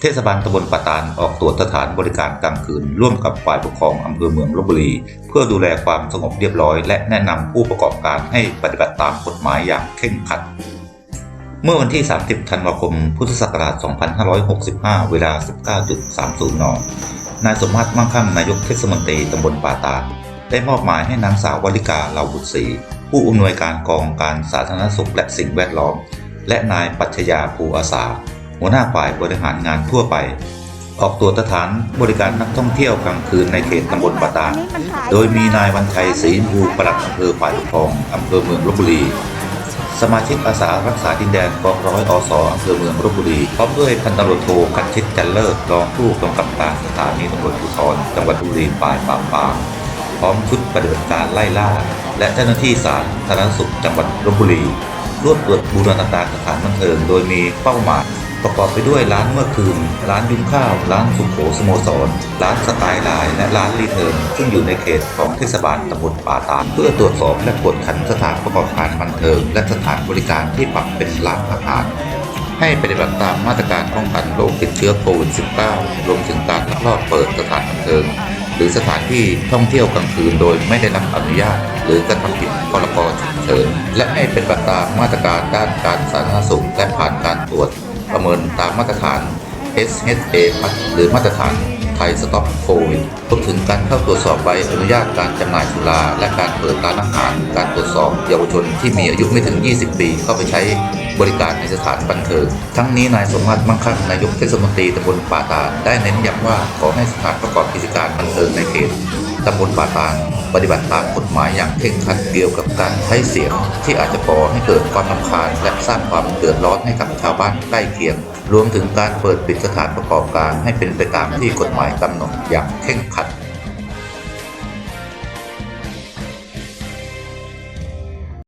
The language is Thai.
เทศบาลตำบลปะตานออกตรวจสถานบริการกลางคืน ร่วมกับฝ่ายปกครองอำเภอเมืองลบบุรี เพื่อดูแลความสงบเรียบร้อย และแนะนำผู้ประกอบการให้ปฏิบัติตามกฎหมายอย่างเคร่งครัด เมื่อวันที่ 30 ธันวาคม พุทธศักราช 2565 เวลา 19.30 น นายสมมาตรมั่งคั่งนายกเทศมนตรีตำบลป่าตาได้มอบหมายให้นางสาววลิกาเหล่าบุตรศรีผู้อำนวยการกองการสาธารณสุขและสิ่งแวดล้อม และนายปัชญาภูอาสา หัวหน้าฝ่ายบริหารงานทั่วไป ออกตรวจสถานบริการนักท่องเที่ยวกลางคืนในเขตตำบลป่าตาดโดยมีนายวันชัยศรีภูปลัดอำเภอฝ่ายปกครองอำเภอเมืองลบบุรี สมาชิกอาสารักษาดินแดนกองร้อยอสอำเภอเมืองลบบุรีพร้อมด้วยพันตำรวจโทคันชิตจันเลิศรองผู้กำกับการสถานีตำรวจภูธรจังหวัดบบุรีฝ่ายปราบปรามพร้อมชุดปฏิบัติการไล่ล่า และเจ้าหน้าที่สาธารณสุขจังหวัดลบบุรีร่วมตรวจบูรณาการสถานบันเทิงโดยมีเป้าหมาย ประกอบไปด้วยร้านเมื่อคืน ร้านยุ้งข้าว ร้านสุขโขสโมสร ร้านสไตล์ไลน์และร้านรีเทิร์นซึ่งอยู่ในเขตของเทศบาลตำบลป่าตาดเพื่อตรวจสอบและกวดขันสถานประกอบการบันเทิง และสถานบริการที่ปรับเป็นร้านอาหารให้ปฏิบัติตามมาตรการป้องกันโรคติดเชื้อโควิด -19 รวมถึงการลักลอบเปิดสถานบันเทิง หรือสถานที่ท่องเที่ยวกลางคืนโดยไม่ได้รับอนุญาต หรือกระทำผิดพรกฉุกเฉินและให้เป็นไปตามมาตรการด้านการสาธารณสุขและผ่า มินตามมาตรฐาน SHA หรือมาตรฐานไทยสต็อปโควิดรวมถึงการเข้าตรวจสอบใบอนุญาตการจำหน่ายสุรา และการเปิดร้านอาหาร การตรวจสอบเยาวชนที่มีอายุไม่ถึง 20 ปี เข้าไปใช้บริการในสถานบันเทิง ทั้งนี้นายสมมาตรมั่งคั่งนายกเทศมนตรีตำบลป่าตา ได้เน้นย้ำว่าขอให้สถานประกอบกิจการบันเทิงในเขต ตำบลป่าตานปฏิบัติตามกฎหมายอย่างเคร่งครัดเกี่ยวกับการใช้เสียง ที่อาจจะก่อให้เกิดความลำคาญและสร้างความเดือดร้อนให้กับชาวบ้านใกล้เคียง รวมถึงการเปิดปิดสถานประกอบการให้เป็นไปตามที่กฎหมายกำหนดอย่างเคร่งครัด